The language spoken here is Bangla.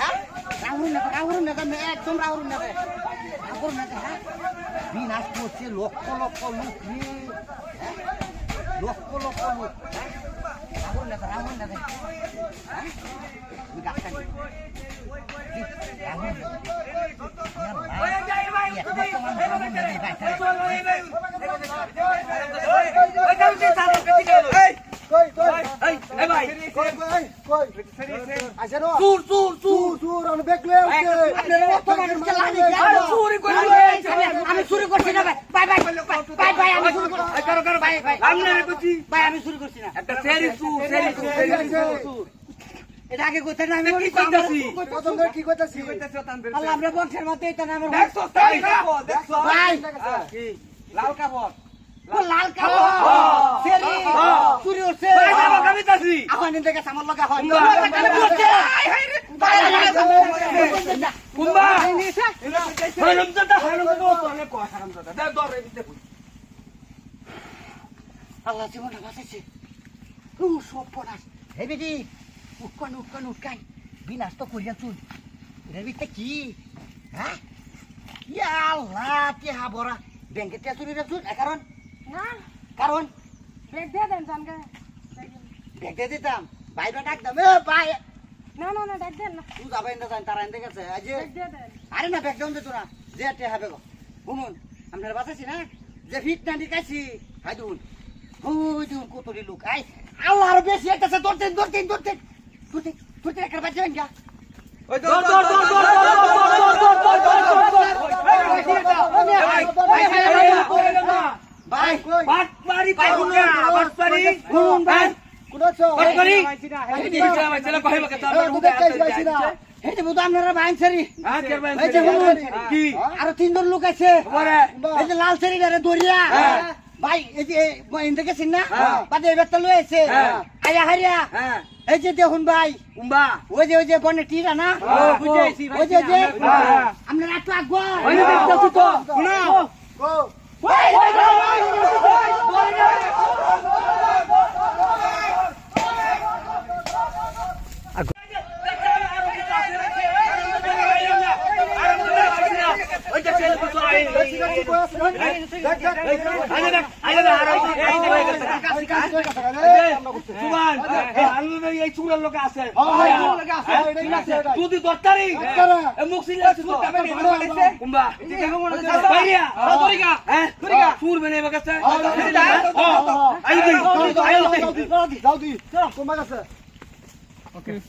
হ্যাঁ? একদম রাহুল নেবে। রাহুল নেবে হ্যাঁ? বিনাশ করছে লক্ষ লক্ষ লোক হ্যাঁ? লক্ষ লক্ষ লোক হ্যাঁ? রাহুল নেবে রাহুল নেবে হ্যাঁ? ডাক্তার রাহুল নেবে। ভাই কই? কই কই আসে চুর চুর চুর চুর চুর আমি দেখলে ওকে আপনারা অত মানুষকে লাগাই কেন? আরে চুরি করে আমি- লয়েছে। আমি- আমি চুরি করছি না ভাই। ভাই ভাই ভাই ভাই আমি চুরি করছি এই কারও কারও ভাই ভাই আমনে করছি ভাই আমি চুরি করছি না। একটা সেরি চুর সেরি চুর সেরি চুর এটা আগে কোথায় না আমি কি কইতাছি? প্রথম করে কি কইতাছি আল্লাহ আমরা বংশের মধ্যে এটা না আমার দেখছ দেখছ ভাই। লাল কাপড়। লাল কালো সেরি চুরি হচ্ছে ভাই যাব এখন এদিকে গেছে আমার লগা হয়? কুম্বা। কুম্বা। হারামজাদা হারামজাদা ও তো অনেক কয় হারামজাদা দে দর এই দিতে আল্লাহ জীবনটা বাঁচাইছে। ও সব পড়াস। হে বেদি উৎকান উৎকান উৎকান বিনাশ তো করিয়া চুল। এটার ভিতরে কি? হ্যাঁ? ইয়া আল্লাহ বড়া রাখছুন কারণ? না। কারণ? দিয়ে দেন জানকে। ব্যাগ দিতাম বাইরে ডাক দাম এ ভাই না না না ডাক দেন না তুই যাবে না যান তারা এনতে গেছে আজ আরে না ব্যাগ দাম দে তোরা যে টেহা বেগো শুনুন আপনারা বাঁচাইছি না যে ফিট না দিকাইছি হাই দুন ওই দুন কতরি লোক আই আল্লাহ আর বেশি একটা দৌড়তে দৌড়তে দৌড়তে দৌড়তে দৌড়তে একটা বাচ্চা ভেঙ্গা ওই দর দর দর দর দর দর ভাই ভাই দেখতে যে হ্যাঁ ভাই যে শুনুন কি আরও তিনজন লোক আছে। ওরে। যে লাল সারি দরিয়া। হ্যাঁ। ভাই এই যে গেছেন না হ্যাঁ। বাদে এবার তো লয়ে আছে হ্যাঁ। আয়া হারিয়া। হ্যাঁ। এই যে দেখুন ভাই ওই যে ওই যে বনে টিরা না হ্যাঁ, বুঝেছি, ওই যে ওই যে হ্যাঁ। আপনারা একটু আগুয়া ওই যে দেখতেছি তো শুনো গো ওই যে ছেলে তো আই কি কই আছে দেখ দেখ আরে দেখ আরে দেখ আরে এই যে হয়ে গেছে কাজ কাজ কই কথা রে সুমান এই আলু এই চুরের লোক আছে তুই দত্তারি মুখ হ্যাঁ চুর বেনে বকাছে আই দি আই